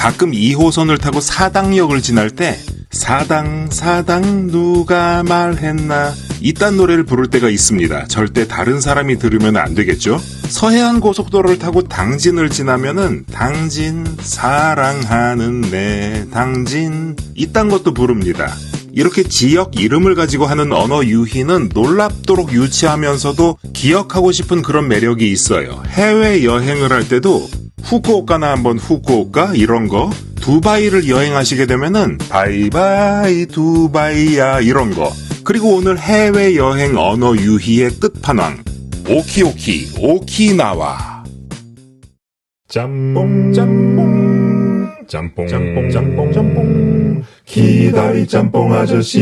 가끔 2호선을 타고 사당역을 지날 때 사당 사당 누가 말했나 이딴 노래를 부를 때가 있습니다. 절대 다른 사람이 들으면 안 되겠죠? 서해안 고속도로를 타고 당진을 지나면은 당진 사랑하는 내 당진 이딴 것도 부릅니다. 이렇게 지역 이름을 가지고 하는 언어 유희는 놀랍도록 유치하면서도 기억하고 싶은 그런 매력이 있어요. 해외 여행을 할 때도 후쿠오카나 한번 후쿠오카 이런 거 두바이를 여행하시게 되면은 바이바이 두바이야 이런 거. 그리고 오늘 해외 여행 언어 유희의 끝판왕. 오키오키 오키나와. 짬뽕 짬뽕. 짬뽕. 짬뽕 짬뽕 짬뽕. 기다리 짬뽕 아저씨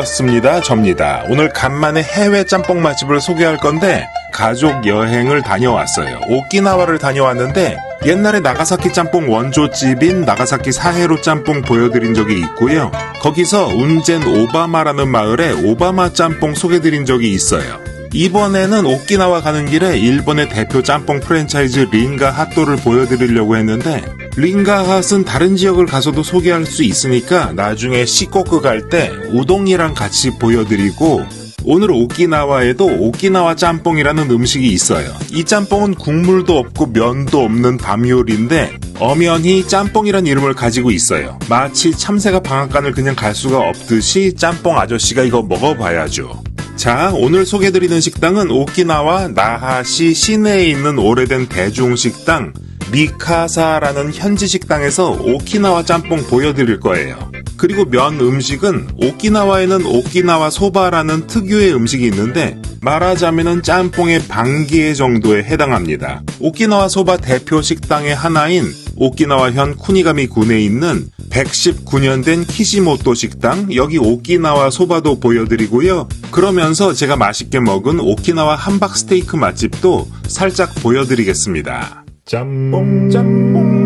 그렇습니다. 접니다. 오늘 간만에 해외 짬뽕 맛집을 소개할 건데 가족 여행을 다녀왔어요. 오키나와를 다녀왔는데 옛날에 나가사키 짬뽕 원조집인 나가사키 사해로 짬뽕 보여드린 적이 있고요. 거기서 운젠 오바마라는 마을에 오바마 짬뽕 소개드린 적이 있어요. 이번에는 오키나와 가는 길에 일본의 대표 짬뽕 프랜차이즈 링가 핫도를 보여드리려고 했는데 링가 핫은 다른 지역을 가서도 소개할 수 있으니까 나중에 시코크 갈때 우동이랑 같이 보여드리고 오늘 오키나와에도 오키나와 짬뽕이라는 음식이 있어요. 이 짬뽕은 국물도 없고 면도 없는 밤 요리인데 엄연히 짬뽕이란 이름을 가지고 있어요. 마치 참새가 방앗간을 그냥 갈 수가 없듯이 짬뽕 아저씨가 이거 먹어봐야죠. 자, 오늘 소개드리는 식당은 오키나와 나하시 시내에 있는 오래된 대중식당 미카사라는 현지 식당에서 오키나와 짬뽕 보여드릴 거예요. 그리고 면 음식은 오키나와에는 오키나와 소바라는 특유의 음식이 있는데 말하자면은 짬뽕의 반개 정도에 해당합니다. 오키나와 소바 대표 식당의 하나인 오키나와현 쿠니가미 군에 있는 119년 된 키시모토 식당 여기 오키나와 소바도 보여드리고요. 그러면서 제가 맛있게 먹은 오키나와 함박 스테이크 맛집도 살짝 보여드리겠습니다. 짬뽕 짬뽕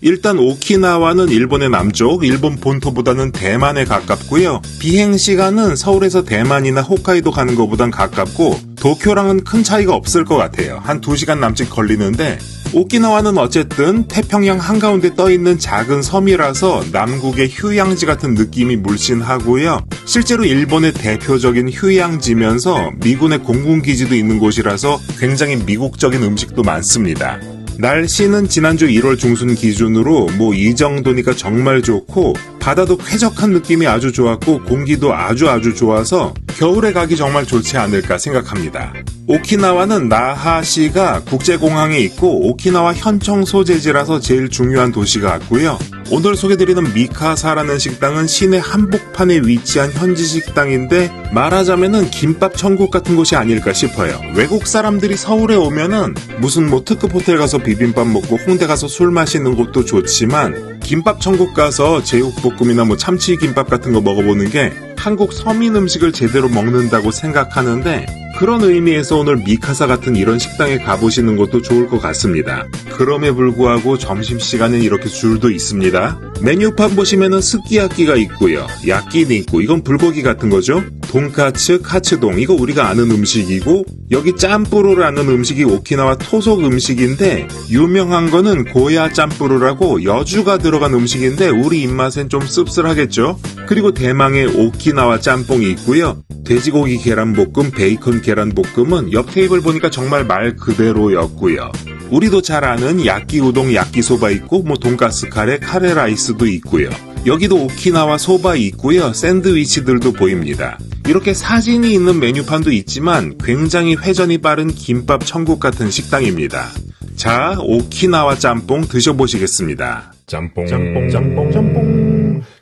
일단 오키나와는 일본의 남쪽, 일본 본토보다는 대만에 가깝고요. 비행 시간은 서울에서 대만이나 홋카이도 가는 것보단 가깝고 도쿄랑은 큰 차이가 없을 것 같아요. 한 2시간 남짓 걸리는데 오키나와는 어쨌든 태평양 한가운데 떠있는 작은 섬이라서 남국의 휴양지 같은 느낌이 물씬하고요. 실제로 일본의 대표적인 휴양지면서 미군의 공군기지도 있는 곳이라서 굉장히 미국적인 음식도 많습니다. 날씨는 지난주 1월 중순 기준으로 뭐 이 정도니까 정말 좋고 바다도 쾌적한 느낌이 아주 좋았고 공기도 아주 아주 좋아서 겨울에 가기 정말 좋지 않을까 생각합니다. 오키나와는 나하시가 국제공항에 있고 오키나와 현청 소재지라서 제일 중요한 도시 같고요. 오늘 소개드리는 미카사라는 식당은 시내 한복판에 위치한 현지 식당인데 말하자면은 김밥 천국 같은 곳이 아닐까 싶어요. 외국 사람들이 서울에 오면은 무슨 뭐 특급 호텔 가서 비빔밥 먹고 홍대 가서 술 마시는 것도 좋지만 김밥 천국 가서 제육볶음이나 뭐 참치김밥 같은 거 먹어보는 게 한국 서민 음식을 제대로 먹는다고 생각하는데 그런 의미에서 오늘 미카사 같은 이런 식당에 가보시는 것도 좋을 것 같습니다. 그럼에 불구하고 점심시간엔 이렇게 줄도 있습니다. 메뉴판 보시면은 스키야끼가 있고요. 야끼는 있고 이건 불고기 같은 거죠. 돈카츠, 카츠동 이거 우리가 아는 음식이고 여기 짬뿌루라는 음식이 오키나와 토속 음식인데 유명한 거는 고야 짬뿌루라고 여주가 들어간 음식인데 우리 입맛엔 좀 씁쓸하겠죠. 그리고 대망의 오키나와 짬뽕이 있고요. 돼지고기 계란볶음, 베이컨 계란볶음은 옆 테이블 보니까 정말 말 그대로였고요. 우리도 잘 아는 야끼 우동, 야끼 소바 있고 뭐 돈가스 카레, 카레 라이스도 있고요. 여기도 오키나와 소바 있고요. 샌드위치들도 보입니다. 이렇게 사진이 있는 메뉴판도 있지만 굉장히 회전이 빠른 김밥 천국 같은 식당입니다. 자, 오키나와 짬뽕 드셔보시겠습니다. 짬뽕 짬뽕 짬뽕 짬뽕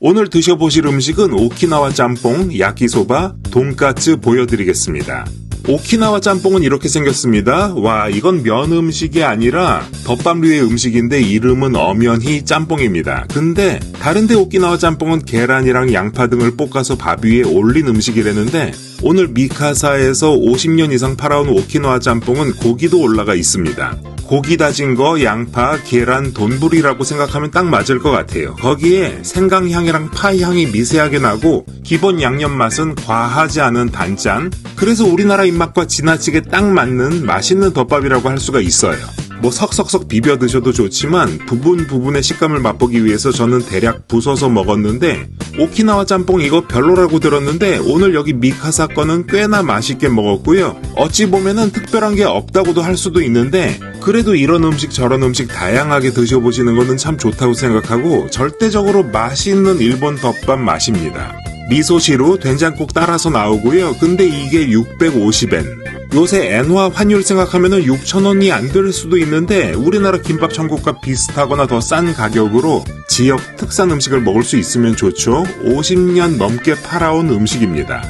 오늘 드셔보실 음식은 오키나와 짬뽕, 야키소바, 돈까츠 보여드리겠습니다. 오키나와 짬뽕은 이렇게 생겼습니다. 와, 이건 면 음식이 아니라 덮밥류의 음식인데 이름은 엄연히 짬뽕입니다. 근데 다른데 오키나와 짬뽕은 계란이랑 양파 등을 볶아서 밥 위에 올린 음식이라는데 오늘 미카사에서 50년 이상 팔아온 오키나와 짬뽕은 고기도 올라가 있습니다. 고기 다진 거, 양파, 계란, 돈불이라고 생각하면 딱 맞을 것 같아요. 거기에 생강향이랑 파향이 미세하게 나고 기본 양념 맛은 과하지 않은 단짠. 그래서 우리나라 입맛과 지나치게 딱 맞는 맛있는 덮밥이라고 할 수가 있어요. 뭐 석석석 비벼 드셔도 좋지만 부분 부분의 식감을 맛보기 위해서 저는 대략 부숴서 먹었는데 오키나와 짬뽕 이거 별로라고 들었는데 오늘 여기 미카사 거는 꽤나 맛있게 먹었고요. 어찌 보면은 특별한 게 없다고도 할 수도 있는데 그래도 이런 음식 저런 음식 다양하게 드셔보시는 거는 참 좋다고 생각하고 절대적으로 맛있는 일본 덮밥 맛입니다. 미소시루 된장국 따라서 나오고요. 근데 이게 650엔. 요새 엔화 환율 생각하면은 6,000원이 안 될 수도 있는데 우리나라 김밥 천국과 비슷하거나 더 싼 가격으로 지역 특산 음식을 먹을 수 있으면 좋죠. 50년 넘게 팔아온 음식입니다.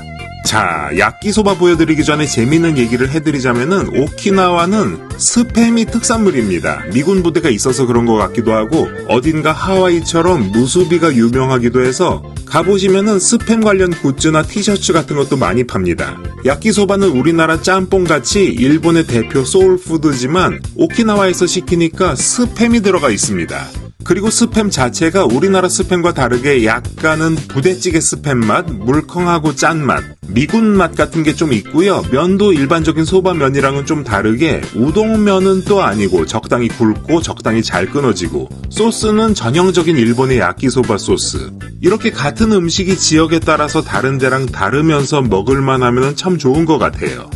자, 야끼소바 보여드리기 전에 재밌는 얘기를 해드리자면은 오키나와는 스팸이 특산물입니다. 미군 부대가 있어서 그런 것 같기도 하고 어딘가 하와이처럼 무수비가 유명하기도 해서 가보시면은 스팸 관련 굿즈나 티셔츠 같은 것도 많이 팝니다. 야끼소바는 우리나라 짬뽕같이 일본의 대표 소울푸드지만 오키나와에서 시키니까 스팸이 들어가 있습니다. 그리고 스팸 자체가 우리나라 스팸과 다르게 약간은 부대찌개 스팸 맛, 물컹하고 짠 맛, 미군 맛 같은 게 좀 있고요. 면도 일반적인 소바면이랑은 좀 다르게 우동면은 또 아니고 적당히 굵고 적당히 잘 끊어지고 소스는 전형적인 일본의 야끼소바 소스. 이렇게 같은 음식이 지역에 따라서 다른 데랑 다르면서 먹을만 하면 참 좋은 것 같아요.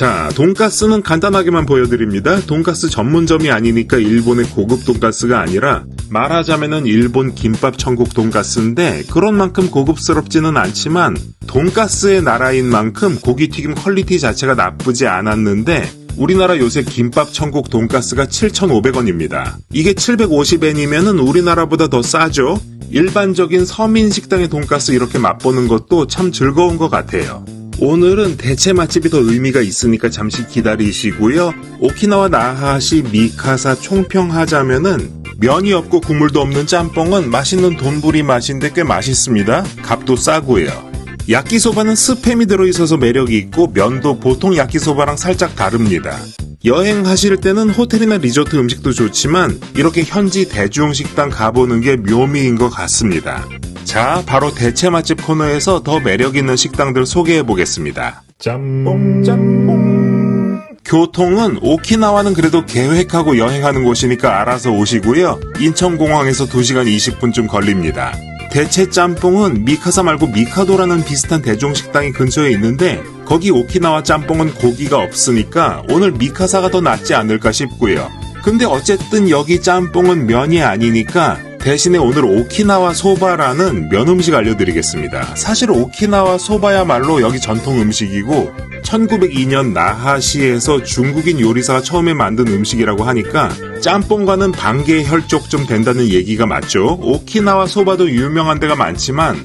자, 돈가스는 간단하게만 보여드립니다. 돈가스 전문점이 아니니까 일본의 고급 돈가스가 아니라 말하자면은 일본 김밥 천국 돈가스인데 그런 만큼 고급스럽지는 않지만 돈가스의 나라인 만큼 고기 튀김 퀄리티 자체가 나쁘지 않았는데 우리나라 요새 김밥 천국 돈가스가 7,500원입니다. 이게 750엔이면은 우리나라보다 더 싸죠? 일반적인 서민 식당의 돈가스 이렇게 맛보는 것도 참 즐거운 것 같아요. 오늘은 대체 맛집이 더 의미가 있으니까 잠시 기다리시고요. 오키나와 나하시 미카사 총평하자면은 면이 없고 국물도 없는 짬뽕은 맛있는 돈부리 맛인데 꽤 맛있습니다. 값도 싸고요. 야끼소바는 스팸이 들어있어서 매력이 있고 면도 보통 야끼소바랑 살짝 다릅니다. 여행하실 때는 호텔이나 리조트 음식도 좋지만 이렇게 현지 대중식당 가보는 게 묘미인 것 같습니다. 자, 바로 대체 맛집 코너에서 더 매력 있는 식당들 소개해 보겠습니다. 짬뽕 짬뽕 교통은 오키나와는 그래도 계획하고 여행하는 곳이니까 알아서 오시고요. 인천공항에서 2시간 20분쯤 걸립니다. 대체 짬뽕은 미카사 말고 미카도라는 비슷한 대중식당이 근처에 있는데 거기 오키나와 짬뽕은 고기가 없으니까 오늘 미카사가 더 낫지 않을까 싶고요. 근데 어쨌든 여기 짬뽕은 면이 아니니까 대신에 오늘 오키나와 소바라는 면 음식 알려드리겠습니다. 사실 오키나와 소바야말로 여기 전통 음식이고 1902년 나하시에서 중국인 요리사가 처음에 만든 음식이라고 하니까 짬뽕과는 반개 혈족 좀 된다는 얘기가 맞죠. 오키나와 소바도 유명한 데가 많지만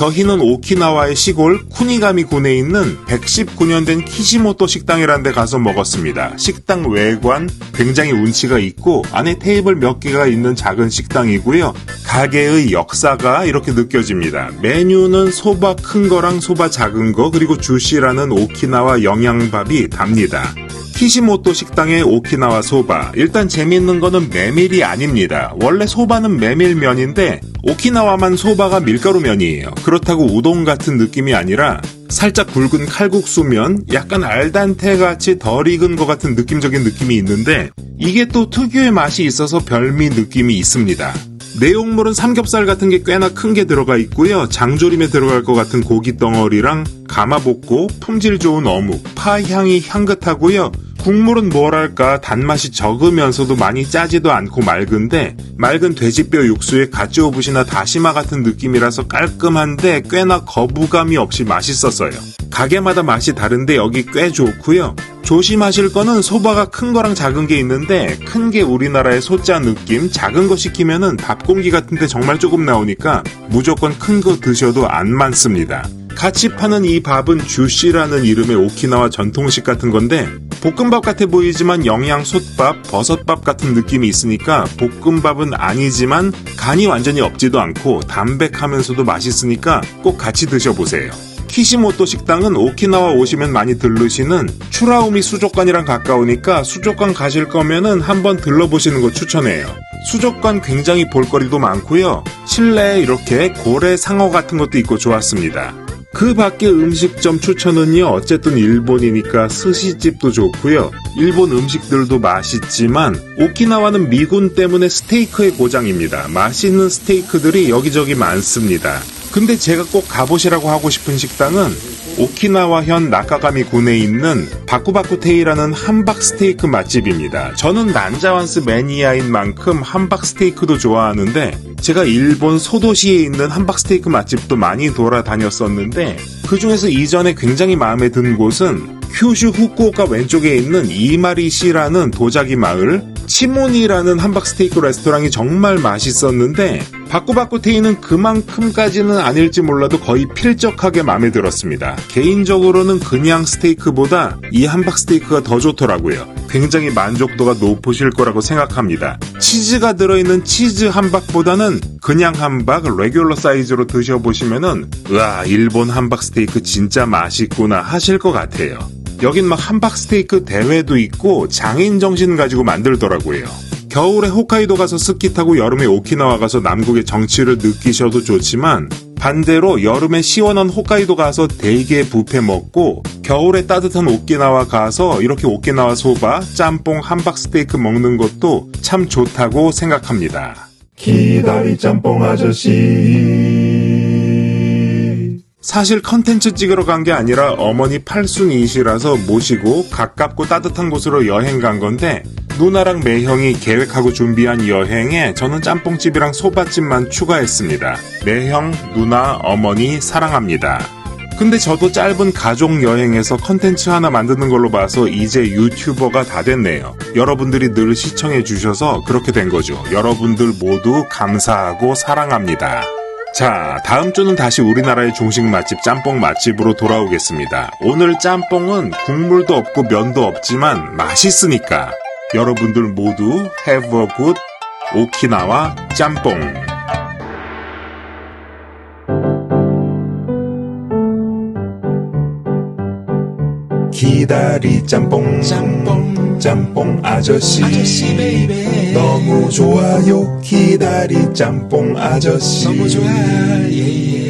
저희는 오키나와의 시골 쿠니가미 군에 있는 119년 된 키시모토 식당이라는 데 가서 먹었습니다. 식당 외관 굉장히 운치가 있고 안에 테이블 몇 개가 있는 작은 식당이고요. 가게의 역사가 이렇게 느껴집니다. 메뉴는 소바 큰 거랑 소바 작은 거 그리고 주시라는 오키나와 영양밥이 답니다. 키시모토 식당의 오키나와 소바. 일단 재밌는 거는 메밀이 아닙니다. 원래 소바는 메밀면인데 오키나와만 소바가 밀가루면이에요. 그렇다고 우동 같은 느낌이 아니라 살짝 굵은 칼국수면, 약간 알단테 같이 덜 익은 것 같은 느낌적인 느낌이 있는데 이게 또 특유의 맛이 있어서 별미 느낌이 있습니다. 내용물은 삼겹살 같은 게 꽤나 큰 게 들어가 있고요. 장조림에 들어갈 것 같은 고기 덩어리랑 가마복고, 품질 좋은 어묵, 파 향이 향긋하고요. 국물은 뭐랄까 단맛이 적으면서도 많이 짜지도 않고 맑은데 맑은 돼지뼈 육수에 가츠오부시나 다시마 같은 느낌이라서 깔끔한데 꽤나 거부감이 없이 맛있었어요. 가게마다 맛이 다른데 여기 꽤 좋고요. 조심하실 거는 소바가 큰 거랑 작은 게 있는데 큰 게 우리나라의 소자 느낌, 작은 거 시키면은 밥 공기 같은데 정말 조금 나오니까 무조건 큰 거 드셔도 안 많습니다. 같이 파는 이 밥은 주시라는 이름의 오키나와 전통식 같은 건데 볶음밥 같아 보이지만 영양 솥밥, 버섯밥 같은 느낌이 있으니까 볶음밥은 아니지만 간이 완전히 없지도 않고 담백하면서도 맛있으니까 꼭 같이 드셔보세요. 키시모토 식당은 오키나와 오시면 많이 들르시는 추라우미 수족관이랑 가까우니까 수족관 가실 거면은 한번 들러보시는 거 추천해요. 수족관 굉장히 볼거리도 많고요. 실내에 이렇게 고래 상어 같은 것도 있고 좋았습니다. 그 밖에 음식점 추천은요, 어쨌든 일본이니까 스시집도 좋고요. 일본 음식들도 맛있지만, 오키나와는 미군 때문에 스테이크의 고장입니다. 맛있는 스테이크들이 여기저기 많습니다. 근데 제가 꼭 가보시라고 하고 싶은 식당은 오키나와현 나카가미 군에 있는 바쿠바쿠테이라는 함박 스테이크 맛집입니다. 저는 난자완스 매니아인 만큼 함박 스테이크도 좋아하는데 제가 일본 소도시에 있는 함박 스테이크 맛집도 많이 돌아다녔었는데 그 중에서 이전에 굉장히 마음에 든 곳은 큐슈 후쿠오카 왼쪽에 있는 이마리시라는 도자기 마을 치모니라는 함박 스테이크 레스토랑이 정말 맛있었는데 바꾸바꾸테이는 그만큼까지는 아닐지 몰라도 거의 필적하게 마음에 들었습니다. 개인적으로는 그냥 스테이크보다 이 함박 스테이크가 더 좋더라고요. 굉장히 만족도가 높으실 거라고 생각합니다. 치즈가 들어있는 치즈 함박보다는 그냥 함박 레귤러 사이즈로 드셔보시면은 으아 일본 함박 스테이크 진짜 맛있구나 하실 것 같아요. 여긴 막 함박 스테이크 대회도 있고 장인 정신 가지고 만들더라고요. 겨울에 홋카이도 가서 스키 타고 여름에 오키나와 가서 남국의 정치를 느끼셔도 좋지만 반대로 여름에 시원한 홋카이도 가서 대게 뷔페 먹고 겨울에 따뜻한 오키나와 가서 이렇게 오키나와 소바, 짬뽕, 함박 스테이크 먹는 것도 참 좋다고 생각합니다. 기다리 짬뽕 아저씨 사실 컨텐츠 찍으러 간 게 아니라 어머니 팔순이시라서 모시고 가깝고 따뜻한 곳으로 여행 간 건데 누나랑 매형이 계획하고 준비한 여행에 저는 짬뽕집이랑 소바집만 추가했습니다. 매형, 누나, 어머니 사랑합니다. 근데 저도 짧은 가족 여행에서 컨텐츠 하나 만드는 걸로 봐서 이제 유튜버가 다 됐네요. 여러분들이 늘 시청해 주셔서 그렇게 된 거죠. 여러분들 모두 감사하고 사랑합니다. 자, 다음 주는 다시 우리나라의 중식 맛집 짬뽕 맛집으로 돌아오겠습니다. 오늘 짬뽕은 국물도 없고 면도 없지만 맛있으니까 여러분들 모두 have a good 오키나와 짬뽕. 기다리 짬뽕 짬뽕 짬뽕 아저씨. 아저씨, 베이베. 너무 좋아요. 기다리 짬뽕 아저씨. 너무 좋아. 예 예